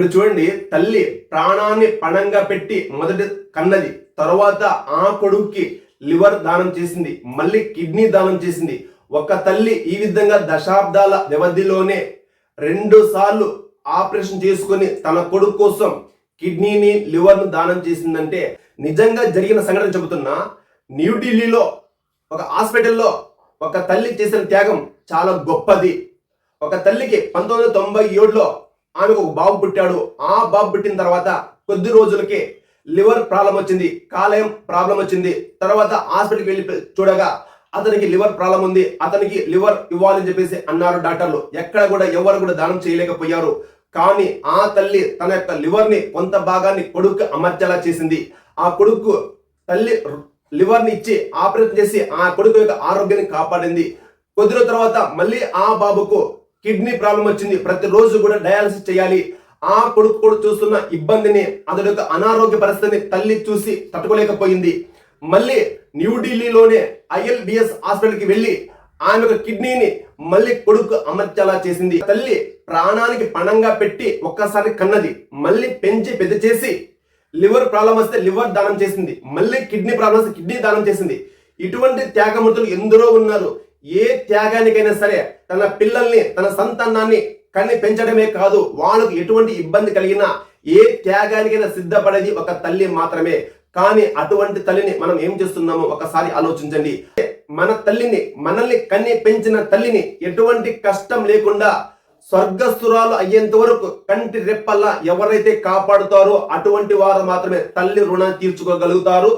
ఇక్కడ చూడండి తల్లి ప్రాణాన్ని పణంగా పెట్టి మొదటి కన్నది తర్వాత ఆ కొడుక్కి లివర్ దానం చేసింది మళ్ళీ కిడ్నీ దానం చేసింది. ఒక తల్లి ఈ విధంగా దశాబ్దాల వ్యవధిలోనే రెండు సార్లు ఆపరేషన్ చేసుకొని తన కొడుకు కోసం కిడ్నీని లివర్ను దానం చేసిందంటే నిజంగా జరిగిన సంఘటన చెబుతున్నా న్యూఢిల్లీలో ఒక హాస్పిటల్లో ఒక తల్లి చేసిన త్యాగం చాలా గొప్పది. ఒక తల్లికి పంతొమ్మిది వందల తొంభై ఏడులో ఆమెకు ఒక బాబు పుట్టాడు. ఆ బాబు పుట్టిన తర్వాత కొద్ది రోజులకే లివర్ ప్రాబ్లం వచ్చింది కాలేయం ప్రాబ్లం వచ్చింది. తర్వాత హాస్పిటల్కి వెళ్ళి చూడగా అతనికి లివర్ ప్రాబ్లం ఉంది. అతనికి లివర్ ఇవ్వాలని చెప్పేసి అన్నారు డాక్టర్లు. ఎక్కడ కూడా ఎవరు కూడా దానం చేయలేకపోయారు. కానీ ఆ తల్లి తన యొక్క లివర్ని కొంత భాగాన్ని కొడుకు అమర్చేలా చేసింది. ఆ కొడుకు తల్లి లివర్ని ఇచ్చి ఆపరేషన్ చేసి ఆ కొడుకు యొక్క ఆరోగ్యాన్ని కాపాడింది. కొద్ది తర్వాత మళ్ళీ ఆ బాబుకు కిడ్నీ ప్రాబ్లం వచ్చింది. ప్రతిరోజు కూడా డయాలసిస్ చేయాలి. ఆ కొడుకు కూడా చూస్తున్న ఇబ్బందిని అతడి యొక్క అనారోగ్య పరిస్థితిని తల్లి చూసి తట్టుకోలేకపోయింది. మళ్ళీ న్యూఢిల్లీలోనే ఐఎల్బిఎస్ హాస్పిటల్కి వెళ్ళి ఆమె యొక్క కిడ్నీని మళ్ళీ కొడుకు అమర్చేలా చేసింది. తల్లి ప్రాణానికి పణంగా పెట్టి ఒక్కసారి కన్నది. మళ్ళీ పెంచి పెద్ద చేసి లివర్ ప్రాబ్లం వస్తే లివర్ దానం చేసింది. మళ్ళీ కిడ్నీ ప్రాబ్లం వస్తే కిడ్నీ దానం చేసింది. ఇటువంటి త్యాగమూర్తులు ఎందరో ఉన్నారు. ఏ త్యాగానికైనా సరే తన పిల్లల్ని తన సంతానాన్ని కన్ని పెంచడమే కాదు వాళ్ళకు ఎటువంటి ఇబ్బంది కలిగినా ఏ త్యాగానికైనా సిద్ధపడేది ఒక తల్లి మాత్రమే. కానీ అటువంటి తల్లిని మనం ఏం చేస్తున్నామో ఒకసారి ఆలోచించండి. మన తల్లిని మనల్ని కన్ని పెంచిన తల్లిని ఎటువంటి కష్టం లేకుండా స్వర్గస్థురాలు అయ్యేంత వరకు కంటి రెప్పల్లా ఎవరైతే కాపాడుతారో అటువంటి వారు మాత్రమే తల్లి రుణం తీర్చుకోగలుగుతారు.